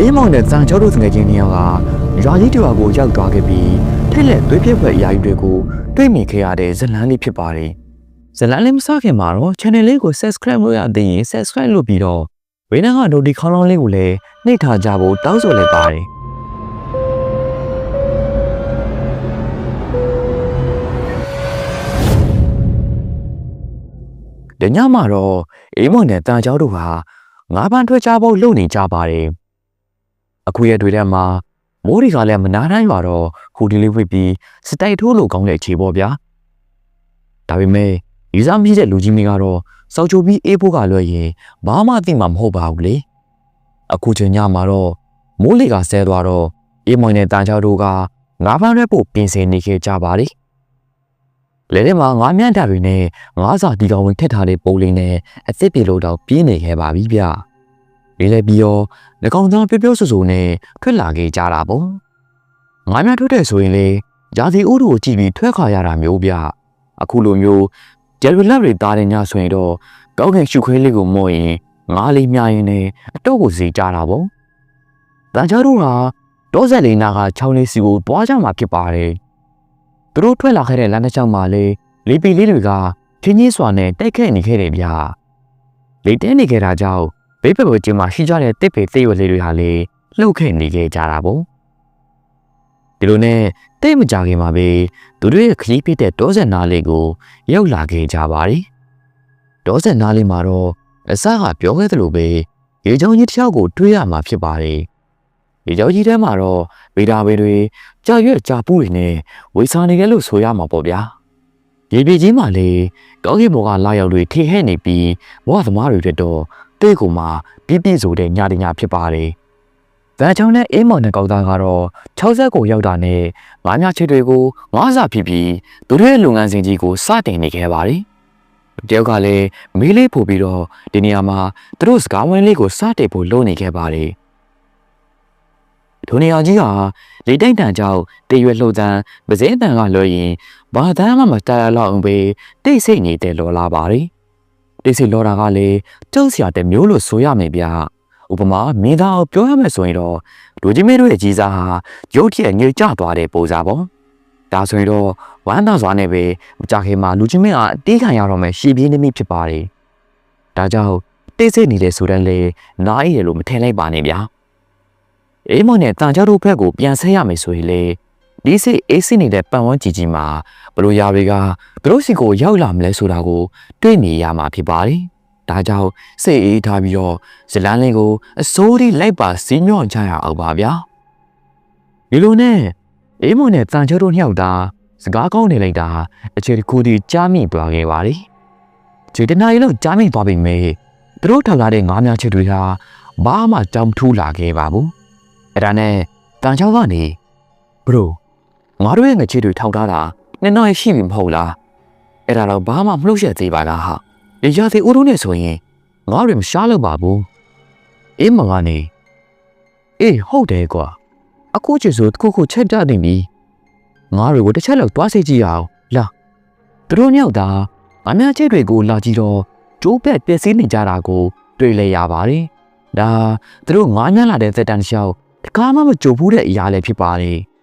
အေးမောင်နဲ့စံချောတို့ငယ်ချင်းနှစ်ယောက်ကရွာကြီးတစ်ရွာကိုရောက်သွားခဲ့ပြီးထိတ်လက်သွေးပြက်ဖွယ်အရာကြီးတွေကိုတွေ့မြင်ခဲ့ရတဲ့ဇတ်လန်းလေးဖြစ်ပါတယ်ဇတ်လန်းလေးမစခင်မှာတော့ channel လေးကို subscribe လုပ်ရသေးရင် subscribe လုပ်ပြီးတော့ဝေးနန်းက notification ခေါင်းလောင်းလေးကိုလည်းနှိပ်ထားကြဖို့တောင်းဆိုလိုက်ပါတယ်။ဒီညမှာတော့အေးမွန်နဲ့တန်ချောတို့ဟာငါးပန်းထွက်ချဖို့လုပ်နေကြပါတယ်။ အခုရဲ့တွေထဲမှာမိုးတွေကလည်းမနာတိုင်းရွာတော့ဟူဒီလေးဝိတ်ပြီးစတိုက်ထိုးလို့ကောင်းတဲ့အခြေပေါ့ဗျာ။ဒါပေမဲ့ယူစားမိတဲ့လူကြီးမင်းကတော့စောက်ချိုပြီးအေးဖို့ကလွယ်ရင်ဘာမှသိမှာမဟုတ်ပါဘူးလေ။အခုချိန်ညမှာတော့မိုးလေကဆဲသွားတော့အေးမွန်နဲ့တန်ချောတို့ကငါးပန်းရွက်ဖို့ပြင်ဆင်နေခဲ့ကြပါတယ်။လေထဲမှာငါးမြန်းတာတွေနဲ့ငါးစာဒီကောင်ဝင်ထက်ထားတဲ့ပုံလေးနဲ့အစ်စ်ပြေလို့တော့ပြင်းနေခဲ့ပါပြီဗျ။ လေးလည်းပြီးတော့ငကောင်သားပြောပြောဆူဆူနဲ့ထွက်လာခဲ့ကြတာပေါ့။ငါးမြန်းထွက်တဲ့ဆိုရင်လေဂျာစီဥတို့ကိုကြည့်ပြီးထွက်ခါရတာမျိုးဗျ။အခုလိုမျိုးဂျယ်ရီလက်တွေတားတဲ့ညဆိုရင်တော့ကောင်းကင်ရှုခွဲလေးကိုမော့ရင်ငါးလေးမြရင်နဲ့အတော့ကိုစီကြတာပေါ့။တန်ချားတို့ဟာတောဆက်လေးနာကချောင်းလေးစီကိုတွားကြမှာဖြစ်ပါတယ်။သူတို့ထွက်လာခဲ့တဲ့လမ်းတစ်လျှောက်မှာလေလီပီလေးတွေကထင်းကြီးစွာနဲ့တိုက်ခိုက်နေခဲ့တယ်ဗျာ။လေတဲနေခဲ့တာကြောင့် ဘေးဘက်ကိုကျင်းမှာရှိကြတဲ့တစ်ပေသေးရွယ်လေးတွေဟာလေလှုပ်ခဲ့နေခဲ့ကြတာပေါ့။ဒီလိုနဲ့တိတ်မကြခင်မှာပဲသူတို့ရဲ့ခရီးဖြစ်တဲ့တောဆက်နားလေးကိုရောက်လာခဲ့ကြပါတယ်။တောဆက်နားလေးမှာတော့အစကပြောခဲ့သလိုပဲရေချောင်းကြီးတစ်ယောက်ကိုတွေးရမှာဖြစ်ပါတယ်။ရေချောင်းကြီးထဲမှာတော့ဗေဒါဘေတွေကြာရွက်ကြာပူးတွေနဲ့ဝေစာနေကြလို့ဆိုရမှာပေါ့ဗျာ။ရေပြေကြီးမှာလေကောင်းကင်ဘော်ကလာရောက်တွေထိဟဲ့နေပြီးဘဝသမားတွေတက်တော့ တဲ့ကူမှာပြည့်ပြည့်ဆိုတဲ့ညတညဖြစ်ပါတယ်။ဗန်ချောင်းနဲ့အေးမောင်နဲ့ကောက်သားကတော့60ကိုရောက်တာနဲ့ငါးမြချစ်တွေကိုငါးစာဖြစ်ပြီးသူတို့ရဲ့လုပ်ငန်းစဉ်ကြီးကိုစတင်နေခဲ့ပါတယ်။တယောက်ကလည်းမေးလေးပို့ပြီးတော့ဒီနေရာမှာသူတို့စကားဝိုင်းလေးကိုစတင်ဖို့လုပ်နေခဲ့ပါတယ်။ဒိုနေယာကြီးဟာလေတိုက်တန်ကြောင့်တရွယ်လှုပ်သန်းပစင်းတန်ကလွှဲရင်ဘာသမ်းမှမတရလောက်အောင်ပဲတိတ်ဆိတ်နေတဲ့လော်လာပါတယ်။ တိတ်ဆိတ်လော်တာကလည်းတုံးစရာတဲ့မျိုးလို့ဆိုရမယ်ဗျာ။ဥပမာမင်းသားကိုပြောရမယ်ဆိုရင်တော့လူကြီးမင်းတို့ရဲ့ကြီးစားဟာရုတ်တရက်ငြိမ်ကျသွားတဲ့ပုံစားပေါ့။ဒါဆိုရင်တော့ဝမ်းသာစွာနဲ့ပဲမကြခင်မှာလူကြီးမင်းကအတေးခံရတော့မယ်ရှည်ပြင်းနှမိဖြစ်ပါတယ်။ဒါကြောင့်တိတ်ဆိတ်နေတဲ့ဆိုတဲ့လေနားရည်လို့မထင်လိုက်ပါနဲ့ဗျာ။အေးမနဲ့တန်ကြတို့ဘက်ကိုပြန်ဆက်ရမယ်ဆိုရင်လေ ဒီစိတ်အေးစိနေတဲ့ပန်ဝန်းကြီးကြီးမှာဘလို့ရာတွေကသူတို့စီကိုရောက်လာမလဲဆိုတာကို တွေးနေရမှာဖြစ်ပါတယ်။ဒါကြောင့်စိတ်အေးထားပြီးတော့ဇလန်းလေးကိုအစိုးရလိုက်ပါစီးညွှန်ချရအောင်ပါဗျာ။ဒီလိုနဲ့အေးမနဲ့တန်ချတို့နှစ်ယောက်သာစကားကောင်းနေလိုက်တာအခြေတစ်ခုတည်းကြားမိသွားခဲ့ပါလေ။ဒီတနားရီလောက်ကြားမိသွားပြီမေသူတို့ထောက်လာတဲ့ငါးများချစ်တွေဟာဘာမှကြောင်ထူးလာခဲ့ပါဘူး။အဲ့ဒါနဲ့တန်ချောက်ကနေဘရို ငါတို့ရဲ့ငချစ်တွေထောက်ထားတာနှစ်နောက်ရှိပြီမဟုတ်လား။အဲ့ဒါတော့ဘာမှမလုပ်ရသေးပါလားဟာ။ရရသေးဦးတို့နဲ့ဆိုရင်ငါတို့မရှားလို့ပါဘူး။အေးမကနေအေးဟုတ်တယ်ကွာ။အခုချစ်ဆိုတခုခုချက်ပြနေပြီ။ငါတို့ကိုတစ်ချက်လောက်တွားစိတ်ကြည့်ရအောင်လာ။သူတို့ညောက်တာငါများချစ်တွေကိုလာကြည့်တော့ကျိုးပက်ပျက်စီးနေကြတာကို တွေ့လဲရပါတယ်။ဒါသူတို့ငါးညလာတဲ့သက်တမ်းတစ်လျှောက်တကားမှမကြိုဘူးတဲ့အရာလည်းဖြစ်ပါတယ်။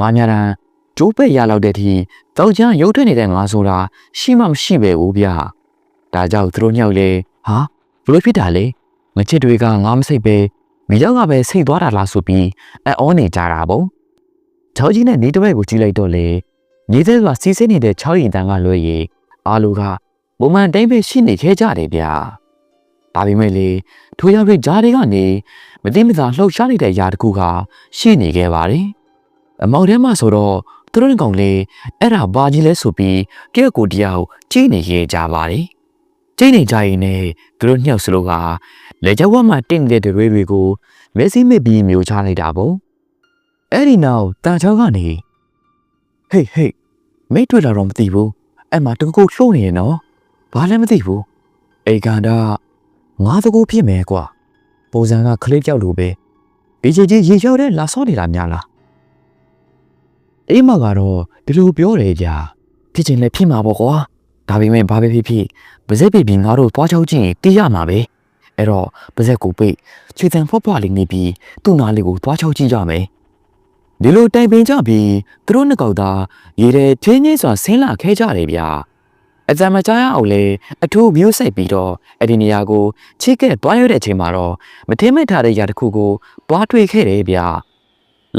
ငါးညတန်းကျိုးပက်ရလောက်တဲ့အထိတောက်ချမ်းရုပ်ထွက်နေတဲ့ငါဆိုတာရှိမှမရှိပဲဘူးဗျာ။ဒါကြောင့်သူတို့ညောက်လေဟာဘလို့ဖြစ်တာလဲ။ငချစ်တွေကငါမစိတ်ပဲမိရောက်ကပဲစိတ်သွားတာလားဆိုပြီးအအောနေကြတာပေါ့။ချောကြီးနဲ့နေတဝက်ကိုကြည့်လိုက်တော့လေနေသေးစွာစီးစင်းနေတဲ့ချောရင်တန်းကလွှဲရီအားလူကပုံမှန်တိုင်းပဲရှိနေခဲ့ကြတယ်ဗျာ။ဒါပေမဲ့လေထိုရောက်တဲ့ဂျားတွေကနေမသိမသာလှုပ်ရှားနေတဲ့ຢာတစ်ခုကရှိနေခဲ့ပါတယ်။အ မောက်ထဲမှာဆိုတော့သူတို့ကောင်လေးအဲ့ဒါဘာကြီးလဲဆိုပြီးကဲကိုတရားကိုကြီးနေခဲ့ကြပါတယ်။ကြီးနေကြရင်နဲ့သူတို့ညှောက်စလို့ကလေကြောက်ဝတ်မှတင့်နေတဲ့တွေတွေကိုမဲစီမစ်ပြီးမျိုးချလိုက်တာပေါ့။အဲ့ဒီနောက်တန်ချောင်းကနေဟေးဟေးမိတ်တွေ့လာတော့မသိဘူး။အဲ့မှာတကူလှုပ်နေရနော်။ဘာလည်းမသိဘူး။အေကန်တာငါတကူဖြစ်မယ်ကွာ။ပုံစံကခလေးကြောက်လို့ပဲ။ဒီချီကြီးရေလျှောက်တဲ့လာစောနေတာများလား။ အေးမကတော့ဒီလိုပြောတယ်ကြာ။ဖြစ်ချင်လည်းဖြစ်မှာပေါ့ကွာ။ဒါပေမဲ့ဘာပဲဖြစ်ဖြစ်ပါဇက်ပြပြီးငါတို့သွားချောက်ချင်းတီးရမှာပဲ။အဲ့တော့ပါဇက်ကိုပိတ်ခြေတံဖွက်ဖွက်လေးနေပြီးသူ့နားလေးကိုသွားချောက်ကြည့်ကြမယ်ဒီလိုတိုင်ပင်ကြပြီးသူတို့နှစ်ကောက်သားရေထဲချင်းချင်းစွာဆင်းလာခဲ့ကြတယ်ဗျာအကြမ်းမကြားရအောင်လေအထူးမျိုးစိတ်ပြီးတော့အဲ့ဒီနေရာကိုချိကက်တွားရတဲ့အချိန်မှာတော့မထင်မဲ့ထားတဲ့ຢာတစ်ခုကိုတွားတွေ့ခဲ့တယ်ဗျာ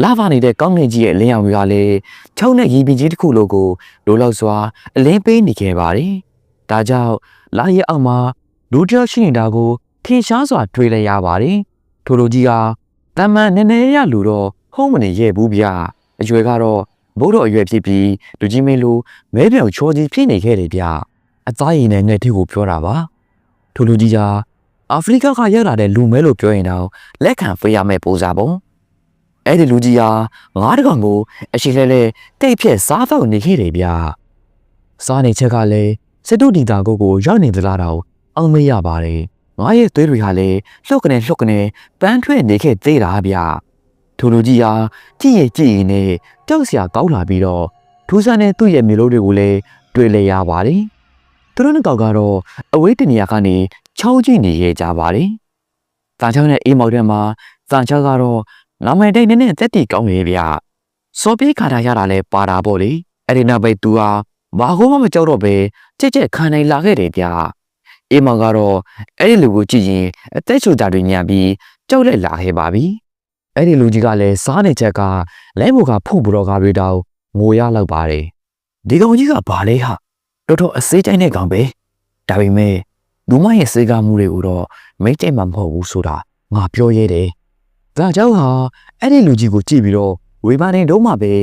လာဗာနေတဲ့ကောင်းကင်ကြီးရဲ့လင်းအောင်တွေကလည်းချုံတဲ့ရေပြင်ကြီးတစ်ခုလိုကိုလိုလောက်စွာအလင်းပေးနေခဲ့ပါတယ်ဒါကြောင့်လာရဲ့အောက်မှာလူတစ်ယောက်ရှိနေတာကိုထင်ရှားစွာတွေ့လိုက်ရပါတယ်ထိုလိုကြီးကတမန်နည်းနည်းရလူတော့ဟုံးမနေရဲ့ဘူးဗျာအရွယ်ကတော့ဘိုးတော်အရွယ်ဖြစ်ပြီးလူကြီးမင်းလိုမဲပြောင်ချောကြီးဖြစ်နေခဲ့တယ်ဗျာအသားရည်နဲ့ငှက်ထီကိုပြောတာပါထိုလူကြီးကအာဖရိကကရောက်လာတဲ့လူမဲလို့ပြောရင်တော့လက်ခံပေးရမယ့်ပုံစံပုံ အဲ့ဒီလူကြီးဟာငါးတကောင်ကိုအရှိလဲလဲတိတ်ဖြက်စားတော့နေခဲ့တယ်ဗျာစားနေချက်ကလည်းစစ်တို့ဒီတာကိုကိုရောက်နေသလားတော့အောင်မရပါတယ်ငါရဲ့သွေးတွေဟာလည်းလှုပ်ကနေလှုပ်ကနေပန်းထွက်နေခဲ့သေးတာဗျာထိုလူကြီးဟာကြည့်ရဲ့ကြည့်ရင်နဲ့တောက်စရာကောင်းလာပြီးတော့ထူးဆန်းတဲ့သူ့ရဲ့မျိုးလုံးတွေကိုလည်းတွေ့လဲရပါတယ်သူတို့နှစ်ကောင်ကတော့အဝေးတနေရာကနေချောင်းကြည့်နေရကြပါတယ်။တန်ချောင်းနဲ့အေးမောက်တဲ့မှာတန်ချောင်းကတော့ ငါမိုင်တိတ်နဲ့နဲ့တက်တီကောင်းလေဗျ။စော်ပြေးခါတာရတာလဲပါတာပေါ့လေ။အဲ့ဒီနောက်ပဲသူဟာဘာကိုမှမကြောက်တော့ပဲကြက်ကြက်ခံနိုင်လာခဲ့တယ်ဗျ။အေးမောင်ကတော့အဲ့ဒီလူကိုကြည့်ရင်အသက်ရှူတာတွေညံပြီးကြောက်လက်လာခဲ့ပါပြီ။အဲ့ဒီလူကြီးကလည်းစားနေချက်ကလဲမိုကဖုတ်ပြီးတော့ကားတွေတောင်ငိုရလောက်ပါတယ်။ဒီကောင်ကြီးကဘာလဲဟာတော်တော်အစေးကြိုက်တဲ့ကောင်ပဲ။ဒါပေမဲ့လူမရဲ့စေကားမှုတွေကိုတော့မိတ်ကြိုက်မှမဟုတ်ဘူးဆိုတာငါပြောရဲတယ်။ ဒါကြောင့်ဟာအဲ့ဒီလူကြီးကိုကြည့်ပြီးတော့ဝေဘာနေတော့မှပဲ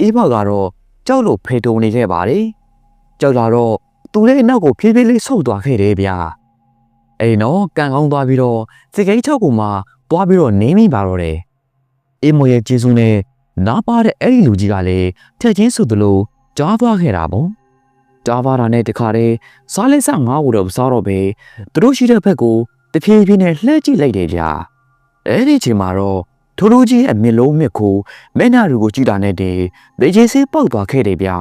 အေးဘောက်ကတော့ကြောက်လို့ဖေတုံနေခဲ့ပါတယ်။ကြောက်လာတော့သူလည်းနောက်ကိုဖြည်းဖြည်းလေးဆုတ်သွားခဲ့တယ်ဗျာ။အဲ့နော်ကန်ကောင်းသွားပြီးတော့စကိတ်ချောက်ကူမှာတွားပြီးတော့နေမိပါတော့တယ်။အေးမရဲ့ကျေးဇူးနဲ့နားပါတဲ့အဲ့ဒီလူကြီးကလည်းထက်ချင်းဆိုသလိုကြားသွားခဲ့တာပေါ့။ကြားပါတာနဲ့တခါတည်းစားလက်ဆငါ့ကိုတော့မစားတော့ပဲသူတို့ရှိတဲ့ဘက်ကိုတဖြည်းဖြည်းနဲ့လှည့်ကြည့်လိုက်တယ်ဗျာ အဲ့ဒီချိန်မှာတော့ထိုးထိုးကြီးရဲ့မျက်လုံးမြက်ကိုမျက်နှာတွေကိုကြည့်တာနဲ့တည်းဒေချေဆေးပေါက်သွားခဲ့တယ်ဗျာ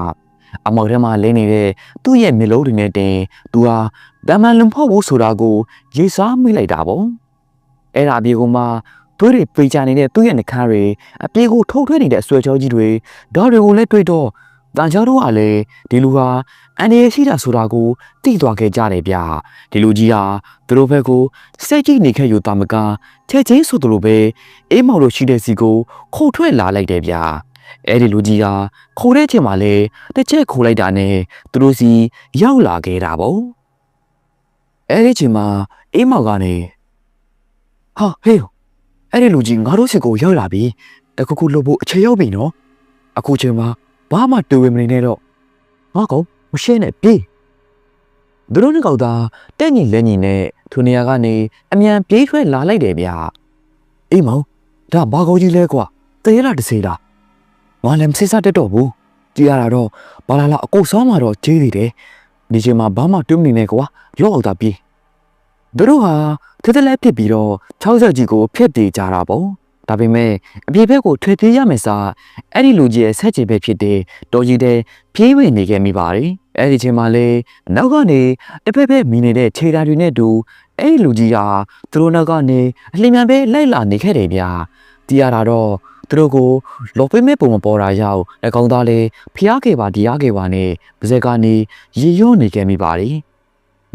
အမောက်ထဲမှာလင်းနေတဲ့သူ့ရဲ့မျက်လုံးတွေနဲ့တင်သူဟာတမန်လုံဖို့ဘူးဆိုတာကိုရေးစားမိလိုက်တာပေါ့အဲ့ဒါအပြေကမှသွေးတွေပိချနေတဲ့သူ့ရဲ့နှခမ်းတွေအပြေကိုထုတ်ထွက်နေတဲ့အဆွဲချောကြီးတွေဓာတ်တွေကိုလည်းတွေ့တော့ တန်ချောတို့ကလည်းဒီလူဟာအန်ဒီရရှိတာဆိုတာကိုသိသွားခဲ့ကြတယ်ဗျာဒီလူကြီးဟာသူတို့ဘက်ကိုစိတ်ကြည့်နေခဲ့ယူတာမကချက်ချင်းဆိုသလိုပဲအေးမောင်လို့ရှိတဲ့စီကိုခုတ်ထွက်လာလိုက်တယ်ဗျာအဲ့ဒီလူကြီးဟာခိုးတဲ့ချိန်မှာလဲတစ်ချက်ခိုးလိုက်တာနဲ့သူတို့စီရောက်လာခဲ့တာပေါ့အဲ့ဒီချိန်မှာအေးမောင်ကနေဟာဟေးအဲ့ဒီလူကြီးငါတို့စီကိုရောက်လာပြီတခုခုလုပ်ဖို့အချိန်ရောက်ပြီနော်အခုချိန်မှာ ဘာမှတွေ့ဝမနေနဲ့တော့ငါကောင်မရှင်းနဲ့ပြေးသူတို့နှစ်ကောက်သားတက်ညီလက်ညီနဲ့ထိုနေရာကနေအမြန်ပြေးထွက်လာလိုက်တယ်ဗျာအေးမောင်ဒါဘာကောကြီးလဲကွာတရေလာတစေလားငါလည်းမစစ်စားတက်တော့ဘူးကြည်ရတာတော့ဘာလာလာအကုတ်ဆောင်းမှာတော့ဂျေးနေတယ်ဒီချိန်မှာဘာမှတွင်းမနေနဲ့ကွာရော့အောင်သာပြေးသူတို့ဟာထထလက်ဖြစ်ပြီးတော့60ကြီးကိုဖျက်ပြေးကြတာပေါ့ ဒါပေမဲ့အပြေဘက်ကိုထွေပြေးရမယ်စာအဲ့ဒီလူကြီးရဲ့ဆက်ချေဘက်ဖြစ်တဲ့တော်ကြီးတဲ့ပြေးဝင်နေခဲ့မိပါတယ်အဲ့ဒီချိန်မှာလေနောက်ကနေတစ်ဖက်ဖက်မီနေတဲ့ခြေဓာတ်တွေနဲ့တူအဲ့ဒီလူကြီးဟာသူတို့နောက်ကနေအလင်းမြန်ပဲလိုက်လာနေခဲ့တယ်ဗျာတီးရတာတော့သူတို့ကိုလော်ပိမဲ့ပုံမပေါ်တာရောက်အကောင်သားလေးဖျားခဲ့ပါတရားခဲ့ပါနဲ့ပါဇက်ကနေရေရော့နေခဲ့မိပါတယ်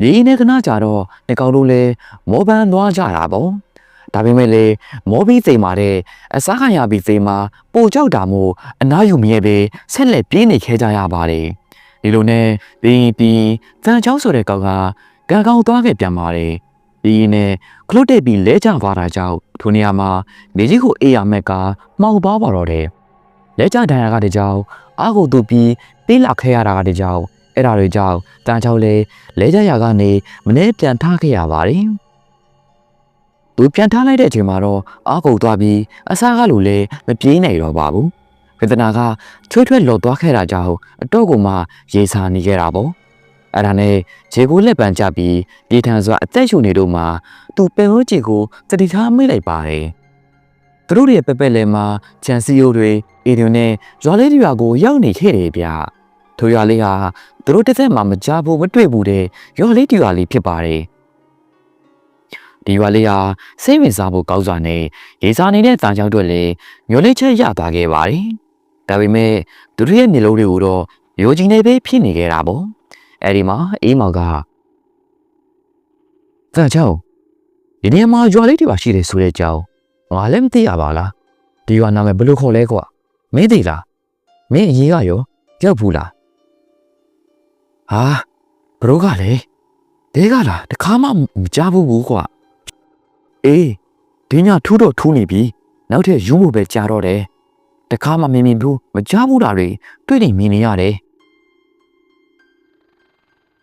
ဒီနေ့ကနာကြတော့အကောင်တို့လည်းမောပန်းသွားကြတာပေါ့ ဒါပေမဲ့လေမောပြီးသိမ်မာတဲ့အစားခံရပြီးသိမ်မာပိုကြောက်တာမို့အနားယူမြဲပဲဆက်လက်ပြေးနေခဲကြရပါတယ်ဒီလိုနဲ့ပြီးပြီးတန်ချောင်းဆိုတဲ့ကောင်ကကံကောင်းသွားခဲ့ပြန်ပါတယ်ပြီးနဲ့ခလုတ်တက်ပြီးလဲကျသွားတာကြောင့်ထိုနေရာမှာနေကြီးကိုအေးရမက်ကမှောက်ပါပါတော့တယ်လဲကျဒဏ်ရာကတည်းကြောင့်အာကိုတူပြီးပြေးလာခဲ့ရတာကတည်းကြောင့်အဲ့ဒါတွေကြောင့်တန်ချောင်းလဲလဲကျရာကနေမနေ့ပြန်ထားခဲ့ရပါတယ် သူပြန်ထားလိုက်တဲ့အချိန်မှာတော့အာကိုသွားပြီးအစားကလူလည်းမပြေးနိုင်တော့ပါဘူးဝေဒနာကချွေးထွဲလော်သွားခဲ့တာကြောင့်အတော့ကိုမှရေစာနေခဲ့တာပေါ့အဲ့ဒါနဲ့ခြေကိုလက်ပံကျပြီးပြေးထန်စွာအသက်ရှူနေတော့မှသူပင်ဝကြီးကိုတတိထားမိလိုက်ပါတယ်သူတို့ရဲ့ပက်ပက်လဲမှာဂျန်စီယိုတွေအေဒီယိုနဲ့ရွာလေးတွေကိုရောက်နေခဲ့တယ်ဗျထိုရွာလေးဟာသူတို့တစ်သက်မှမကြဘူးမတွေ့ဘူးတဲ့ရွာလေးတူရွာလေးဖြစ်ပါတယ် ဒီရွာလေးဟာစိတ်ဝင်စားဖို့ကောင်းစွာနဲ့ရေစာနေတဲ့တန်ချောင်းတွေလည်းမျိုးလေးချက်ရသွားခဲ့ပါတယ်။ဒါပေမဲ့သူတို့ရဲ့မျက်လုံးတွေကိုတော့ရိုချင်နေပဲဖြစ်နေခဲ့တာပေါ့။အဲဒီမှာအေးမောင်ကတန်ချောင်းဒီနေရာမှာရွာလေးတွေပါရှိတယ်ဆိုတဲ့အကြောင်းငါလည်းမသိရပါလား။ဒီရွာနာမည်ဘယ်လိုခေါ်လဲကွာ။မင်းသိလား။မင်းအရေးကရောကြောက်ဘူးလား။ဟာဘရိုကလေတဲကလားတခါမှမကြားဘူးဘူးကွာ။ အေးဒီညထူးတော့ထူးနေပြီ။နောက်ထပ်ယူဖို့ပဲကြာတော့တယ်။တခါမှမမြင်ဘူးမကြားဘူးတာတွေတွေ့နေမြင်နေရတယ်။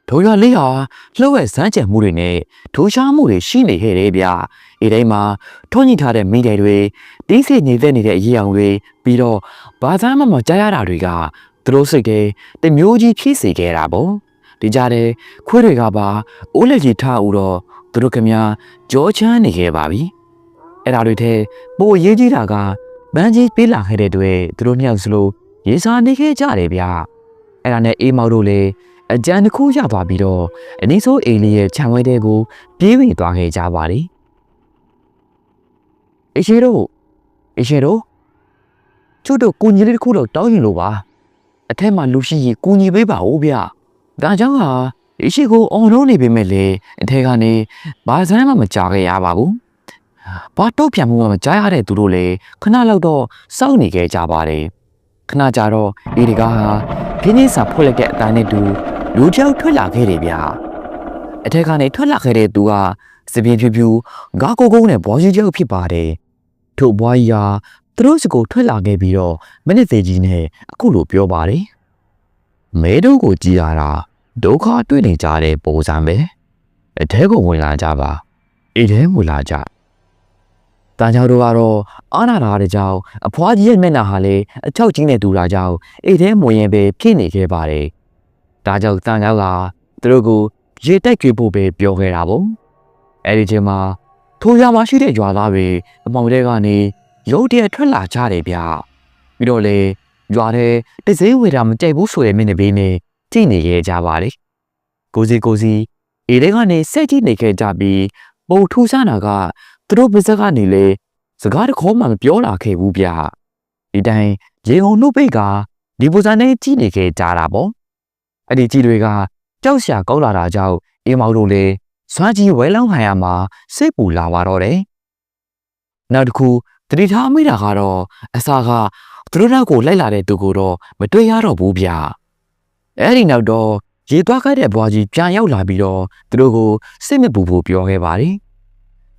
ဒိုရွာလေးဟာလှုပ်ဝက်စမ်းကြံမှုတွေနဲ့ထိုးရှားမှုတွေရှိနေခဲ့တယ်ဗျ။ဒီတိုင်းမှာထွန်းညှိထားတဲ့မိတယ်တွေတီးစိနေတဲ့နေတဲ့အရေးအောင်တွေပြီးတော့ဘာသာမှမကြားရတာတွေကသူတို့စိတ်ထဲတမျိုးကြီးဖြစ်စေခဲ့တာပေါ့။ဒီကြတဲ့ခွေးတွေကပါအိုးလက်ကြီးထားဦးတော့ သူတို့ကများကြောချမ်းနေခဲ့ပါပြီ။အဲ့ဒါတွေထဲပိုအရေးကြီးတာကပန်းကြီးပေးလာခဲ့တဲ့တွေ့သူတို့မြောက်စလို့ရေစာနေခဲ့ကြတယ်ဗျ။အဲ့ဒါနဲ့အေးမောက်တို့လည်းအကြံတစ်ခုရသွားပြီးတော့အနည်းဆုံးအိမ်လေးရဲ့ခြံဝဲတဲ့ကိုပြေးဝင်သွားခဲ့ကြပါလေအရှိတို့အရှိတို့ကျုပ်တို့ကိုကြီးလေးတစ်ခုတော့တောင်းရင်လို့ပါအထက်မှာလူရှိရင်ကိုကြီးပေးပါဦးဗျဒါကြောင့်ဟာ အရှိကိုအောင်လုံးနေပေမဲ့လေအထက်ကနေဘာစမ်းမှမကြခဲ့ရပါဘူးဘာတော့ပြန်မှုမှမကြားရတဲ့သူတို့လည်းခဏလောက်တော့စောင့်နေခဲ့ကြပါတယ်ခဏကြာတော့ဒီတကားဟာခင်းင်းစာဖွက်လိုက်တဲ့အတိုင်းနဲ့တူလူတစ်ယောက်ထွက်လာခဲ့တယ်ဗျာအထက်ကနေထွက်လာခဲ့တဲ့သူကစပင်းဖြူဖြူငါကိုကုန်းနဲ့ဘောကြီးကျောက်ဖြစ်ပါတယ်ထို့ဘွားကြီးဟာသူတို့စကိုထွက်လာခဲ့ပြီးတော့မနစ်သေးကြီးနဲ့အခုလိုပြောပါတယ်မဲတို့ကိုကြည်ရတာ ဒုက္ခတွေ့နေကြတဲ့ပုံစံပဲအထဲကိုဝင်လာကြပါအိမ်ထဲဝင်လာကြတန်ချောင်းတို့ကတော့အာနာတာတဲ့ကြောင့်အဖွားကြီးရဲ့မျက်နှာဟာလေအချောက်ကြီးနဲ့တူတာကြောင့်အိမ်ထဲမဝင်ရင်ပဲဖြစ်နေခဲ့ပါတယ်ဒါကြောင့်တန်ချောင်းကသူတို့ကိုရေတိုက်ကြွေးဖို့ပဲပြောခဲ့တာပေါ့အဲ့ဒီချိန်မှာထိုးရမှာရှိတဲ့ရွာသားတွေအမောင်တဲကနေရုတ်တရက်ထွက်လာကြတယ်ဗျပြီးတော့လေရွာထဲတစည်းဝေတာမကြိုက်ဘူးဆိုတဲ့မင်းတွေနဲ့ ကြည့်နေခဲ့ကြပါလေကိုစီကိုစီအေးတဲ့ကနေစက်ကြည့်နေခဲ့ကြပြီးပုံထူးဆန်းတာကသူတို့ပါဇက်ကနေလေစကားတခေါ်မှမပြောလာခဲ့ဘူးဗျဒီတိုင်းရေုံနှုတ်ပိတ်ကဒီပူဇာနဲ့ကြည့်နေခဲ့ကြတာပေါ့အဲ့ဒီကြည့်တွေကကြောက်ရှာကောင်းလာတာကြောင့်အေးမောင်တို့လေစွာကြီးဝဲလောင်းခံရမှာစိတ်ပူလာပါတော့တယ်နောက်တစ်ခုတတိထားမိတာကတော့အစာကသူတို့နောက်ကိုလိုက်လာတဲ့သူကိုတော့မတွေ့ရတော့ဘူးဗျ အဲ့ဒီနောက်တော့ရေသွားခဲ့တဲ့ဘွားကြီးပြန်ရောက်လာပြီးတော့သူတို့ကိုစိတ်မပူဖို့ပြောခဲ့ပါတယ်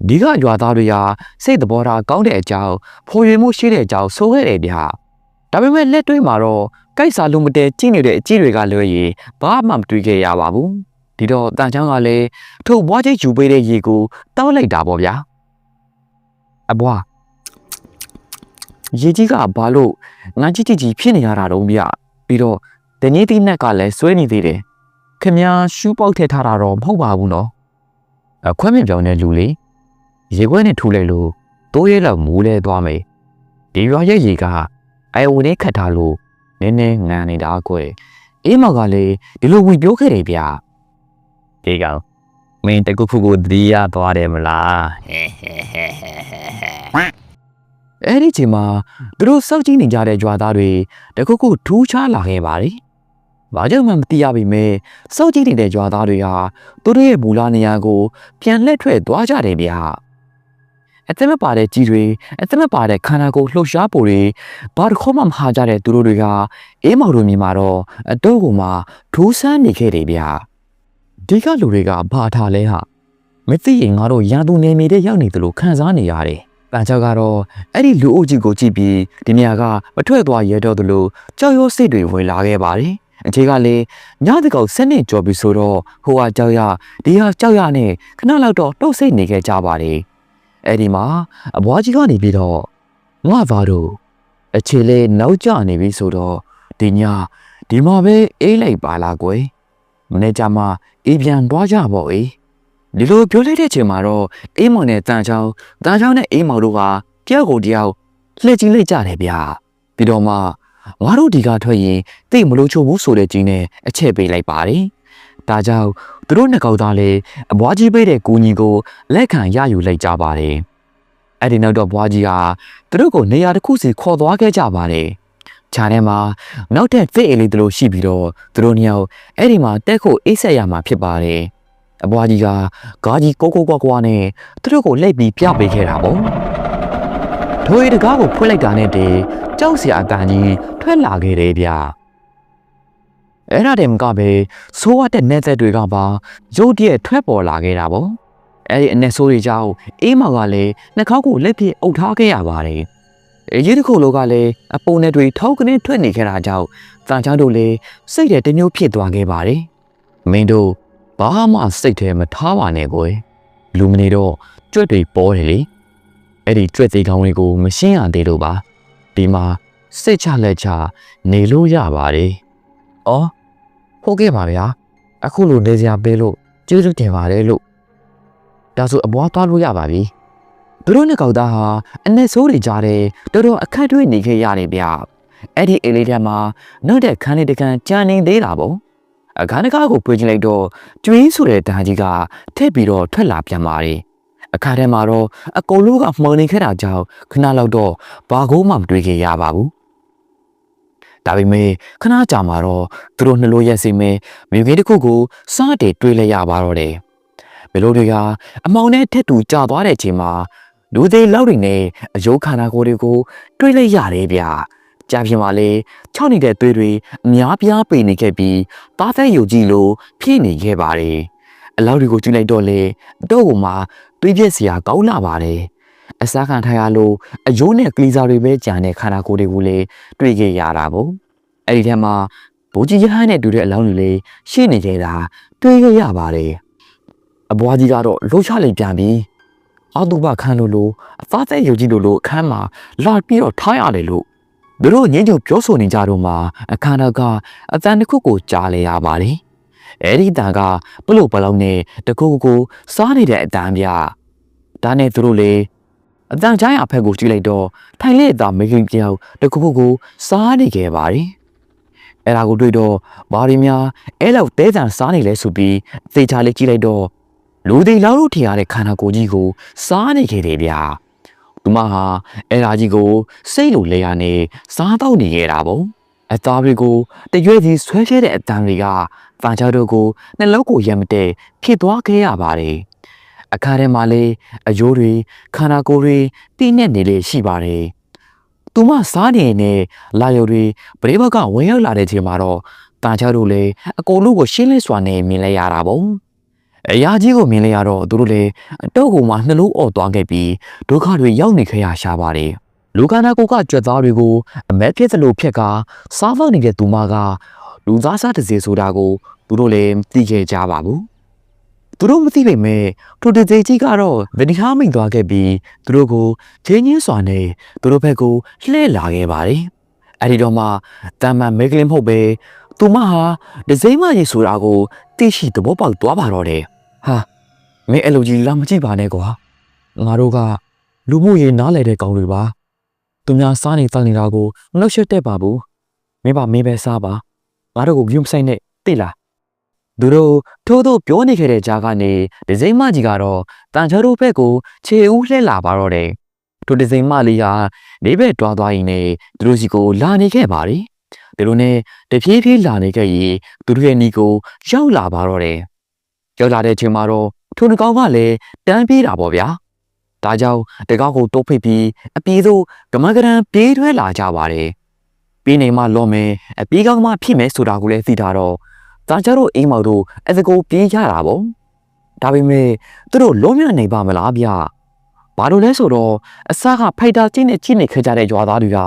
ဒီကရွာသားတွေဟာစိတ်သဘောထားကောင်းတဲ့အကြောင်းဖော်ရွေမှုရှိတဲ့အကြောင်းဆိုခဲ့တယ်ဗျဒါပေမဲ့လက်တွေ့မှာတော့ကြိုက်စာလုံးမတဲကြည့်နေတဲ့အကြည့်တွေကလွှဲရင်ဘာမှမတွေ့ခဲ့ရပါဘူးဒီတော့တန်ချောင်းကလည်းထို့ဘွားကြီးယူပေးတဲ့ရေကိုတောက်လိုက်တာပေါ့ဗျာအဘွားရေကြီးကဘာလို့ငါကြည့်ကြည့်ကြီးဖြစ်နေရတာတော့ဗျပြီးတော့ ဒညေးတိနက်ကလည်းစွဲနေသေးတယ်ခင်ဗျာရှူးပေါက်ထည့်ထားတာတော့မဟုတ်ပါဘူးနော်အခွဲမြင်ပြောင်းတဲ့လူလေးရေခွဲနဲ့ထူလိုက်လို့တိုးရဲလောက်မူးလဲသွားမယ်ဒီရွာရဲ့ရေကအဲဝင်နဲ့ခတ်ထားလို့နည်းနည်းငန်နေတာကွယ်အေးမောင်ကလည်းဒီလိုဝင်ပြောခဲ့တယ်ဗျဒီကောင်မင်းတကူခုကိုတတိယသွားတယ်မလားအဲ့ဒီချိန်မှာသူတို့စောက်ကြည့်နေကြတဲ့ကြွားသားတွေတခုခုထူးခြားလာခဲ့ပါတယ်။ ဘာကြောင့်မှမသိရပေမဲ့စောက်ကြည့်နေတဲ့ကြွားသားတွေဟာသူတို့ရဲ့မူလနေရာကိုပြန်လှည့်ထွက်သွားကြတယ်ဗျာ။အသက်မပါတဲ့ကြီးတွေအသက်မပါတဲ့ခန္ဓာကိုယ်လှုပ်ရှားပုံတွေဘာတစ်ခေါမှမဟာကြတဲ့သူတို့တွေကအေးမောင်တို့မြင်မှာတော့အတော့ကိုမှဒိုးဆန်းနေခဲ့တယ်ဗျာ။ဒီကလူတွေကဘာထားလဲဟာမသိရင်ငါတို့ရန်သူနေမီတဲ့ရောက်နေသလိုခံစားနေရတယ်။ပန်ချောက်ကတော့အဲ့ဒီလူအုပ်ကြီးကိုကြည့်ပြီးဒီနေရာကမထွက်သွားရတော့သလိုကြောက်ရွံ့စိတ်တွေဝင်လာခဲ့ပါတယ်။ အခြေကလည်းညတကောက်ဆက်နေကြော်ပြီးဆိုတော့ဟိုဟာကြောက်ရဒီဟာကြောက်ရနဲ့ခဏလောက်တော့တုတ်ဆိတ်နေခဲ့ကြပါတယ်။အဲ့ဒီမှာအဘွားကြီးကနေပြီးတော့ငါသားတို့အခြေလေးနောက်ကျနေပြီဆိုတော့ဒီညဒီမှာပဲအေးလိုက်ပါလားကွယ်။မနေ့ကမှအေးပြန်သွားကြပေါ့အေး။ဒီလိုပြောလိုက်တဲ့အချိန်မှာတော့အေးမောင်နဲ့တန်ချောင်းတန်ချောင်းနဲ့အေးမောင်တို့ကတယောက်ကိုတယောက်လှည့်ကြည့်လိုက်ကြတယ်ဗျာပြီးတော့မှ ငါတို့ဒီကထွက်ရင်တိတ်မလို့ချို့ဘူးဆိုတဲ့ကြီးနဲ့အချက်ပေးလိုက်ပါတယ်ဒါကြောင့်သူတို့နှစ်ကောက်သားလည်းအဘွားကြီးပေးတဲ့ကူညီကိုလက်ခံရယူလိုက်ကြပါတယ်အဲ့ဒီနောက်တော့ဘွားကြီးဟာသူတို့ကိုနေရာတစ်ခုစီခေါ်သွားခဲ့ကြပါတယ်ခြာထဲမှာနောက်ထပ်ဖိတ်အလေးတို့ရှိပြီးတော့သူတို့နှစ်ယောက်အဲ့ဒီမှာတက်ဖို့အိတ်ဆက်ရမှာဖြစ်ပါတယ်အဘွားကြီးကကားကြီးကိုကိုကွာကွာနဲ့သူတို့ကိုလှည့်ပြီးပြပေးခဲ့တာပေါ့ ထိုရီတကားကိုဖွင့်လိုက်တာနဲ့တည်းကြောက်စရာအတန်ကြီးထွက်လာခဲ့တယ်ဗျအဲ့ဒါတည်းမကပဲဆိုးရတဲ့နေသက်တွေကပါရုတ်တရက်ထွက်ပေါ်လာခဲ့တာပေါ့အဲ့ဒီအနဲ့ဆိုးတွေကြောင့်အေးမောင်ကလည်းနှာခေါင်းကိုလက်ပြအုပ်ထားခဲ့ရပါတယ်အရေးတစ်ခုလောကလည်းအပုံနဲ့တွေထောက်ကနေထွက်နေခဲ့တာကြောင့်တန်ချောင်းတို့လည်းစိတ်ထဲတမျိုးဖြစ်သွားခဲ့ပါတယ်မင်းတို့ဘာမှစိတ်ထဲမထားပါနဲ့ကိုယ်လူမနေတော့ကြွက်တွေပေါ်တယ်လေ အဲ့ဒီကြွက်သေးကောင်းတွေကိုမရှင်းရသေးလို့ပါဒီမှာစိတ်ချလက်ချနေလို့ရပါတယ်။အော်ဟုတ်ကဲ့ပါဗျာ။အခုလိုနေစရာပေးလို့ကျေးဇူးတင်ပါတယ်လို့ဒါဆိုအဘွားသွားလို့ရပါပြီ။သူတို့နှစ်ကောက်သားဟာအနဲ့ဆိုးတွေကြားတယ်တော်တော်အခက်တွေ့နေခဲ့ရတယ်ဗျ။အဲ့ဒီအေးလေးထဲမှာနောက်တဲ့ခန်းလေးတစ်ခန်းကြာနေသေးတာပေါ့။အခန်းတစ်ကားကိုပွေးချလိုက်တော့ကျွေးဆိုတဲ့ဓာကြီးကထည့်ပြီးတော့ထွက်လာပြန်ပါတယ်။ အခါထဲမှာတော့အကုန်လုံးကမှောင်နေခဲ့တာကြောင့်ခဏလောက်တော့ဘာကိုမှမတွေ့ခဲ့ရပါဘူး။ဒါပေမဲ့ခဏကြာမှာတော့သူတို့နှလို့ရက်စီမဲမြူကင်းတစ်ခုကိုစားတယ်တွေးလိုက်ရပါတော့တယ်။ဘယ်လိုတွေကအမောင်နဲ့ထက်တူကြာသွားတဲ့အချိန်မှာလူသေးလောက်တွေနဲ့အယုတ်ခန္ဓာကိုယ်တွေကိုတွေးလိုက်ရတယ်ဗျ။ကြာပြင်မှာလေ၆နေတဲ့သွေးတွေအများပြားပေနေခဲ့ပြီးသားသက်ယုတ်ကြီးလိုဖြည့်နေခဲ့ပါတယ်။ အလောက်တွေကိုကြည့်လိုက်တော့လေအတော့ကမှတွေးပြက်စရာကောင်းလာပါတယ်။အစားခံထားရလို့အယိုးနဲ့ကလီစာတွေပဲကြံတဲ့ခန္ဓာကိုယ်တွေကိုလည်းတွေ့ခဲ့ရတာပေါ့။အဲ့ဒီထဲမှာဘိုးကြီးရဟန်းနဲ့တူတဲ့အလောင်းတွေလည်းရှိနေကြတာတွေ့ခဲ့ရပါတယ်။အဘွားကြီးကတော့လှုပ်ရှားလိုက်ပြန်ပြီးအောက်သူဘခန်းလို့လို့အသားသက်ယုတ်ကြီးလို့လို့အခန်းမှာလာပြီးတော့ထားရတယ်လို့သူတို့ငင်းကြုံပြောဆိုနေကြတော့မှအခန်းတော်ကအတန်တစ်ခုကိုကြားလဲရပါတယ်။ အဲ့ဒီတန်ကဘလို့ဘလောက်နဲ့တကူကိုစားနေတဲ့အတန်ပြဒါနဲ့သူတို့လေအတန်ချိုင်းအဖက်ကိုကြည့်လိုက်တော့ထိုင်လက်သားမိခင်ပြောက်တကူကိုစားနေခဲ့ပါတယ်။အဲ့ဒါကိုတွေ့တော့ဘာရီများအဲ့လောက်တဲတန်စားနေလဲဆိုပြီးသေချာလေးကြည့်လိုက်တော့လူတွေလောက်လို့ထင်ရတဲ့ခန္ဓာကိုယ်ကြီးကိုစားနေခဲ့တယ်ဗျာ။သူမဟာအဲ့ဒါကြီးကိုစိတ်လိုလဲရနေစားတော့နေခဲ့တာပေါ့။ အသားတွေကိုတရွဲ့စီဆွဲချဲတဲ့အတန်တွေကတန်ချောက်တို့ကိုနှလုံးကိုရမ်းမတဲ့ဖြစ်သွားခဲ့ရပါတယ်။အခါထဲမှာလေအယိုးတွေခန္ဓာကိုယ်တွေပြည့်နေနေလေရှိပါတယ်။သူမစားနေနဲ့လာရုပ်တွေပရိဘကဝင်ရောက်လာတဲ့ချိန်မှာတော့တန်ချောက်တို့လည်းအကုန်လုံးကိုရှင်းလင်းစွာနဲ့မြင်လိုက်ရတာပေါ့။အရာကြီးကိုမြင်လိုက်ရတော့သူတို့လည်းအတော့ကိုမှနှလုံးအော်သွားခဲ့ပြီးဒုက္ခတွေရောက်နေခဲ့ရရှာပါတယ်။ လူကနာကိုကကြွက်သားတွေကိုအမက်ဖြစ်သလိုဖြစ်ကစားဖောက်နေတဲ့သူမကလူသားစားတစ်စီဆိုတာကိုသူတို့လည်းမသိခဲ့ကြပါဘူး။သူတို့မသိပေမဲ့ထိုတသေးကြီးကတော့ဗနီဟာမိန်သွားခဲ့ပြီးသူတို့ကိုချင်းချင်းစွာနဲ့သူတို့ဘက်ကိုလှည့်လာခဲ့ပါတယ်။အဲဒီတော့မှတမန်မေကလင်မဟုတ်ပဲသူမဟာဒဇိမ့်မကြီးဆိုတာကိုသိရှိသဘောပေါက်သွားပါတော့တယ်။ဟာမင်းအဲ့လိုကြီးလာမကြည့်ပါနဲ့ကွာ။ငါတို့ကလူမှုရေးနားလဲတဲ့ကောင်တွေပါ။ သူများစားနေတောက်နေတာကိုနှုတ်ရှက်တဲ့ပါဘူး။မင်းပါမင်းပဲစားပါ။ငါတို့ကိုဂယုံဆိုင်နဲ့သိလား။သူတို့ထိုးထိုးပြောနေခဲ့တဲ့ကြားကနေဒဇိမ့်မကြီးကတော့တန်ချောတို့ဘက်ကိုခြေဦးလှဲလာပါတော့တယ်။ထိုဒဇိမ့်မလေးဟာနေဘက်တွားသွားရင်လည်းသူတို့စီကိုလာနေခဲ့ပါတယ်။ဒီလိုနဲ့တဖြည်းဖြည်းလာနေခဲ့ရင်သူတို့ရဲ့နီကိုရောက်လာပါတော့တယ်။ရောက်လာတဲ့ချိန်မှာတော့ထိုနှကောင်ကလည်းတန်းပြေးတာပေါ့ဗျာ။ ဒါကြောင့်တကောက်ကိုတိုးဖိတ်ပြီးအပြေးသို့ကမကရန်ပြေးထွဲလာကြပါတယ်။ပြီးနေမှလော်မယ်အပြေးကောင်းမှဖြစ်မယ်ဆိုတာကိုလည်းသိတာတော့ဒါကြတော့အိမ်မောင်တို့အစကိုပြေးကြတာပေါ့။ဒါပေမဲ့သူတို့လုံးမြနိုင်ပါမလားဗျ။ဘာလို့လဲဆိုတော့အစကဖိုက်တာချင်းနဲ့ချင်းနေခဲ့ကြတဲ့ရွာသားတွေက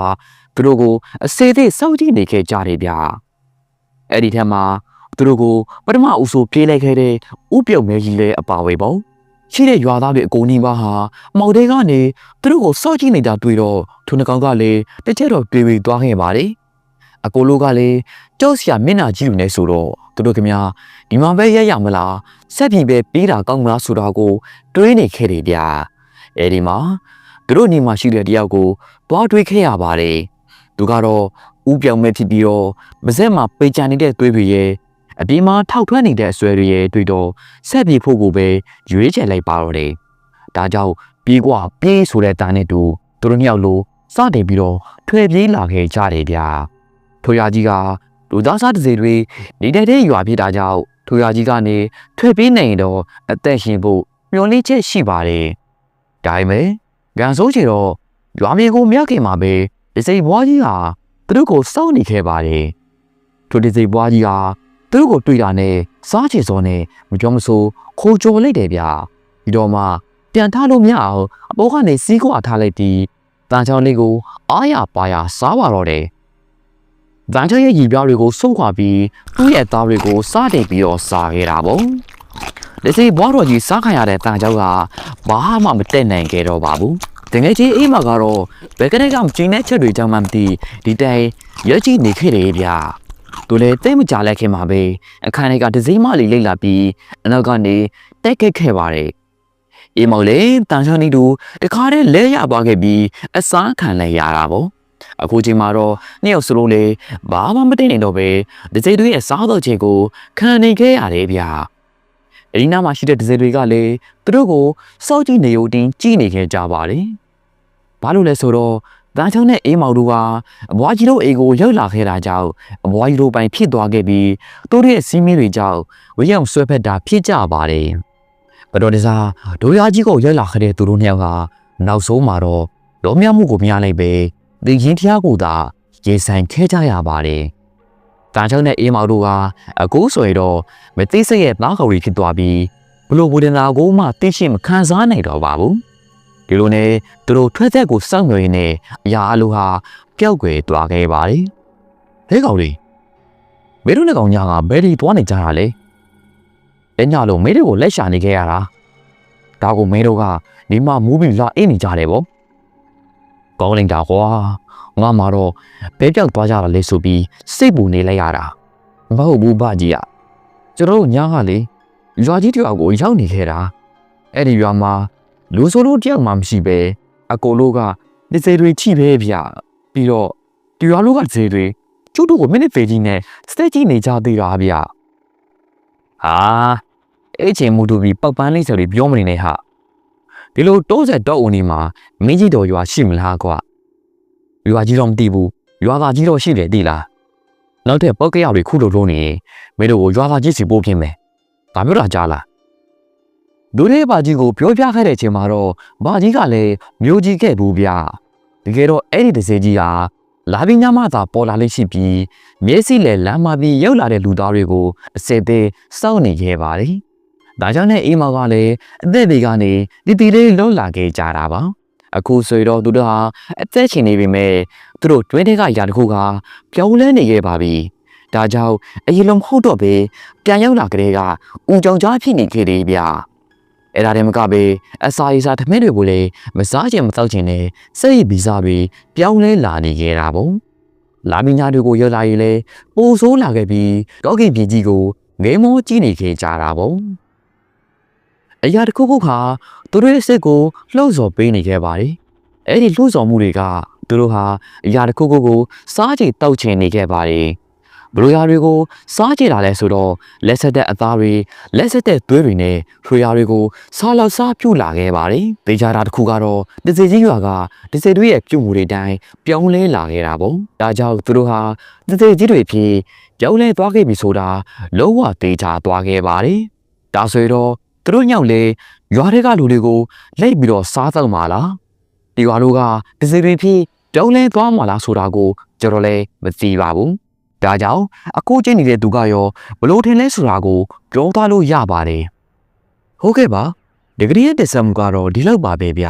သူတို့ကိုအစေသေးစောက်ကြည့်နေခဲ့ကြတယ်ဗျ။အဲ့ဒီထက်မှာသူတို့ကိုပထမအူဆိုပြေးလိုက်ခဲ့တဲ့ဥပြုတ်မဲကြီးလည်းအပါဝေပေါ့။ ရှိတဲ့ရွာသားတွေအကုန်နီးပါးဟာအမောက်တဲကနေသူတို့ကိုစောက်ကြည့်နေတာတွေ့တော့သူနှကောင်ကလည်းတစ်ချက်တော့ပြေးပြီးသွားခဲ့ပါတယ်။အကိုလိုကလည်းကြောက်စရာမျက်နှာကြီးလူနေဆိုတော့သူတို့ကများဒီမှာပဲရက်ရမလားဆက်ပြင်ပဲပြီးတာကောင်းမလားဆိုတာကိုတွေးနေခဲ့တယ်ဗျာ။အဲဒီမှာသူတို့ညီမရှိတဲ့တယောက်ကိုတွားတွေးခဲ့ရပါတယ်။သူကတော့ဥပြောင်မဲ့ဖြစ်ပြီးတော့မစက်မှာပေချန်နေတဲ့သွေးတွေရဲ့ အပြင်မှာထောက်ထွက်နေတဲ့အဆွဲတွေရဲ့တွေ့တော့ဆက်ပြေးဖို့ကိုပဲရွေးချယ်လိုက်ပါတော့တယ်ဒါကြောင့်ပြေးကွာပြေးဆိုတဲ့တာနဲ့တူသူတို့နှစ်ယောက်လိုစတင်ပြီးတော့ထွေပြေးလာခဲ့ကြတယ်ဗျာထိုရာကြီးကလူသားစားတစ်စေတွေနေတဲ့တဲ့ရွာဖြစ်တာကြောင့်ထိုရာကြီးကနေထွေပြေးနေရင်တော့အသက်ရှင်ဖို့မျှော်လင့်ချက်ရှိပါတယ်ဒါပေမဲ့ကန်ဆိုးချေတော့ရွာမြေကိုမြတ်ခင်မှာပဲဒီစိတ်ဘွားကြီးဟာသူတို့ကိုစောင့်နေခဲ့ပါတယ်ထိုဒီစိတ်ဘွားကြီးဟာ သူတို့ကိုတွေ့တာနဲ့စားချေစောနဲ့မကြောမဆိုခိုးကြော်လိုက်တယ်ဗျာဒီတော့မှပြန်ထားလို့မရအောင်အပေါ်ကနေစီးကွာထားလိုက်ပြီးတန်ချောင်းလေးကိုအားရပါရစားပါတော့တယ်တန်ချောင်းရဲ့ရီပြားတွေကိုစုပ်ခွာပြီးသူ့ရဲ့သားတွေကိုစားတင်ပြီးတော့စားခဲ့တာပေါ့လက်စီဘွားတော်ကြီးစားခံရတဲ့တန်ချောင်းကဘာမှမတက်နိုင်ခဲ့တော့ပါဘူးတကယ်ကြီးအိမ်မှာကတော့ဘယ်ကလေးကမကျင်းတဲ့ချက်တွေကြောင့်မှမသိဒီတိုင်ရွက်ကြီးနေခဲ့တယ်ဗျာ သူလည်းတိတ်မကြလက်ခင်မှာပဲအခန်းထဲကဒဇိမလေးလိမ့်လာပြီးအနောက်ကနေတက်ခဲ့ခဲ့ပါတယ်အိမ်မောင်လေတန်ချောင်းနီတူတခါတည်းလဲရသွားခဲ့ပြီးအစားခံလိုက်ရတာပေါ့အခုချိန်မှာတော့နှစ်ယောက်စလုံးလေဘာမှမတင်နေတော့ပဲဒဇိတွေရဲ့စားတော့ချက်ကိုခံနေခဲ့ရတယ်ဗျာအဒီနားမှာရှိတဲ့ဒဇိတွေကလည်းသူတို့ကိုစောက်ကြည့်နေ ਉ တင်းကြည့်နေခဲ့ကြပါတယ်ဘာလို့လဲဆိုတော့ တန်ချောင်းနဲ့အေးမောင်တို့ကအဘွားကြီးတို့အိမ်ကိုရောက်လာခဲ့တာကြောင့်အဘွားကြီးတို့ပိုင်ဖြစ်သွားခဲ့ပြီးသူတို့ရဲ့စီးမင်းတွေကြောင့်ဝေးရောက်ဆွဲဖက်တာဖြစ်ကြပါတယ်ဘတော်တစားဒိုရာကြီးကိုရောက်လာခဲ့တဲ့သူတို့နှစ်ယောက်ကနောက်ဆုံးမှာတော့တော်မြမှုကိုမရလိုက်ပဲဒီရင်ဖျားကိုသာရေဆိုင်ခဲကြရပါတယ်တန်ချောင်းနဲ့အေးမောင်တို့ကအကူဆိုရတော့မသိစိတ်ရဲ့သားခေါ်ကြီးဖြစ်သွားပြီးဘလို့ဘူဒင်နာကိုမှသိရှိမခံစားနိုင်တော့ပါဘူး ဒီလိုနဲ့သူတို့ထွက်သက်ကိုစောင့်မျှော်ရင်းနဲ့အရာအလိုဟာပျောက်ကွယ်သွားခဲ့ပါတယ်။ဟဲကောင်လေးမင်းတို့နဲ့ကောင်ညာကဘယ်ဒီသွားနေကြတာလဲ။အဲညလုံးမင်းတို့ကိုလက်ရှာနေခဲ့ရတာ။ဒါကိုမင်းတို့ကနေမမူးပြီးလာအိတ်နေကြတယ်ဗော။ကောင်းလိုက်တာကွာ။ငါမှတော့ဘဲပြောက်သွားကြတာလေဆိုပြီးစိတ်ပူနေလိုက်ရတာ။မဟုတ်ဘူးဗကြီးอ่ะကျွန်တော်တို့ညာကလေရွာကြီးတယောက်ကိုရောက်နေခဲ့တာ။အဲ့ဒီရွာမှာ လူဆိုလို့တယောက်မှမရှိပဲအကိုလို့ကဒီစေတွေချိပဲဗျပြီးတော့ဒီရွာလို့ကစေတွေကျုပ်တို့ကိုမိနစ်ဖေးကြီးနဲ့စတက်ကြီးနေကြသေးတာဗျဟာအဲ့ချင်းမူတူပြီးပောက်ပန်းလေးဆိုပြီးပြောမနေနဲ့ဟာဒီလိုတိုးဆက်တော့ဦးနေမှာမင်းကြီးတော်ရွာရှိမလားကွာရွာကြီးတော့မသိဘူးရွာသားကြီးတော့ရှိတယ်သိလားနောက်တဲ့ပောက်ကရောက်တွေခုလိုလုံးနေမင်းတို့ကိုရွာသားကြီးစီပို့ပြင်းမယ်ဒါမျိုးတာကြားလား လူတွေဘာကြီးကိုပြောပြခဲ့တဲ့အချိန်မှာတော့ဘာကြီးကလည်းမျိုးကြီးခဲ့ဘူးဗျာတကယ်တော့အဲ့ဒီတစ်စေကြီးဟာလာပြီးညမှသာပေါ်လာလေးရှိပြီးမျက်စိလည်းလမ်းမပြီးရောက်လာတဲ့လူသားတွေကိုအစက်သေးစောင့်နေခဲ့ပါတယ်ဒါကြောင့်လည်းအိမ်မောင်ကလည်းအသက်တွေကနေတီတီလေးလွတ်လာခဲ့ကြတာပါအခုဆိုတော့သူတို့ဟာအသက်ရှင်နေပြီမဲ့သူတို့တွင်းထဲကຢာတစ်ခုကပြောင်းလဲနေခဲ့ပါပြီဒါကြောင့်အရင်လုံးမဟုတ်တော့ပဲပြန်ရောက်လာကြတဲ့ကဦးကြောင်ကြားဖြစ်နေခဲ့တယ်ဗျာ အဲ့ဒါတည်းမကပဲအစာရေစာထမင်းတွေကိုလည်းမစားချင်မတောက်ချင်နဲ့စိတ်ဗီဇတွေပြောင်းလဲလာနေကြတာပေါ့လာမင်းညာတွေကိုရောက်လာရင်လည်းပိုဆိုးလာခဲ့ပြီးတောကင်ပြည်ကြီးကိုငဲမောကြည့်နေခဲ့ကြတာပေါ့အရာတစ်ခုခုခါသူတို့ရဲ့စိတ်ကိုလှုပ်ဆော်ပေးနေခဲ့ပါတယ်အဲ့ဒီလှုပ်ဆော်မှုတွေကသူတို့ဟာအရာတစ်ခုခုကိုစားချင်တောက်ချင်နေခဲ့ပါတယ် ဘလိုရာတွေကိုစားကြည့်လာလဲဆိုတော့လက်ဆက်တဲ့အသားတွေလက်ဆက်တဲ့သွေးတွေနဲ့ထွေရာတွေကိုစားလောက်စားပြုတ်လာခဲ့ပါတယ်။ဒေဂျာတာတစ်ခုကတော့ဒစီကြီးရွာကဒစီတွေရဲ့ပြုတ်မှုတွေတိုင်းပြောင်းလဲလာခဲ့တာပေါ့။ဒါကြောင့်သူတို့ဟာဒစီကြီးတွေဖြစ်ပြောင်းလဲသွားခဲ့ပြီဆိုတာလုံးဝဒေဂျာသွားခဲ့ပါတယ်။ဒါဆိုတော့သူတို့ညောင်လေရွာတွေကလူတွေကိုလိုက်ပြီးတော့စားတော့မှာလား။ဒီရွာတို့ကဒစီတွေဖြစ်ပြောင်းလဲသွားမှာလားဆိုတာကိုကျွန်တော်လည်းမသိပါဘူး။ ဒါကြောင့်အခုကျင်းနေတဲ့သူကရောဘလို့ထင်လဲဆိုတာကိုပြောသွားလို့ရပါတယ်ဟုတ်ကဲ့ပါဒီကနေ့ရဲ့တက်ဆက်မှုကတော့ဒီလောက်ပါပဲဗျ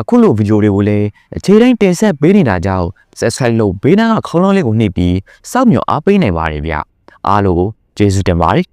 အခုလိုဗီဒီယိုတွေကိုလည်းအခြေတိုင်းတင်ဆက်ပေးနေတာကြောင့် subscribe လုပ်ဘေးနားကခေါင်းလုံးလေးကိုနှိပ်ပြီးစောင့်မျှော်အားပေးနိုင်ပါတယ်ဗျအားလုံးကိုကျေးဇူးတင်ပါတယ်